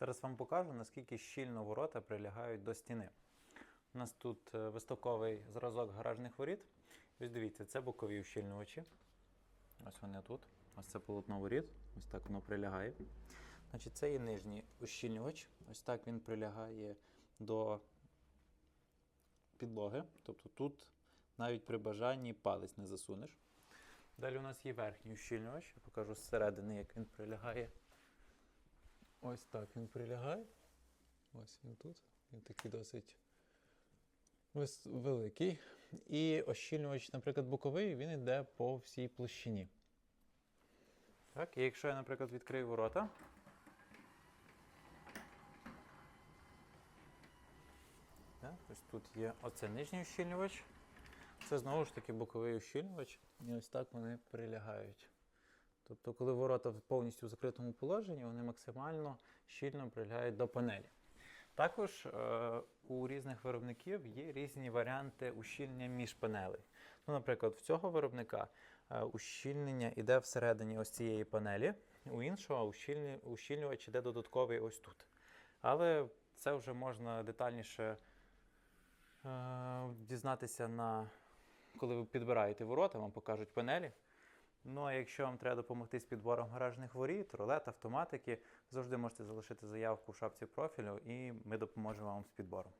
Зараз вам покажу, наскільки щільно ворота прилягають до стіни. У нас тут е, виставковий зразок гаражних воріт. Ось дивіться, це бокові ущільнювачі. Ось вони тут. Ось це полотно воріт. Ось так воно прилягає. Значить, це є нижній ущільнювач. Ось так він прилягає до підлоги. Тобто тут навіть при бажанні палець не засунеш. Далі у нас є верхній ущільнювач. Я покажу зсередини, як він прилягає. Ось так він прилягає. Ось він тут. Він такий досить великий. І ощільнювач, наприклад, боковий, він йде по всій площині. Так, і якщо я, наприклад, відкрию ворота. Так, ось тут є оце нижній ущільнювач. Це знову ж таки боковий ущільнювач. І ось так вони прилягають. Тобто, коли ворота в повністю в закритому положенні, вони максимально щільно прилягають до панелі. Також е, у різних виробників є різні варіанти ущільнення між панелей. Ну, наприклад, в цього виробника е, ущільнення йде всередині ось цієї панелі, у іншого ущільню- ущільнювач йде додатковий ось тут. Але це вже можна детальніше е, дізнатися на коли ви підбираєте ворота, вам покажуть панелі. Ну а якщо вам треба допомогти з підбором гаражних воріт, рулет, автоматики, завжди можете залишити заявку в шапці профілю, і ми допоможемо вам з підбором.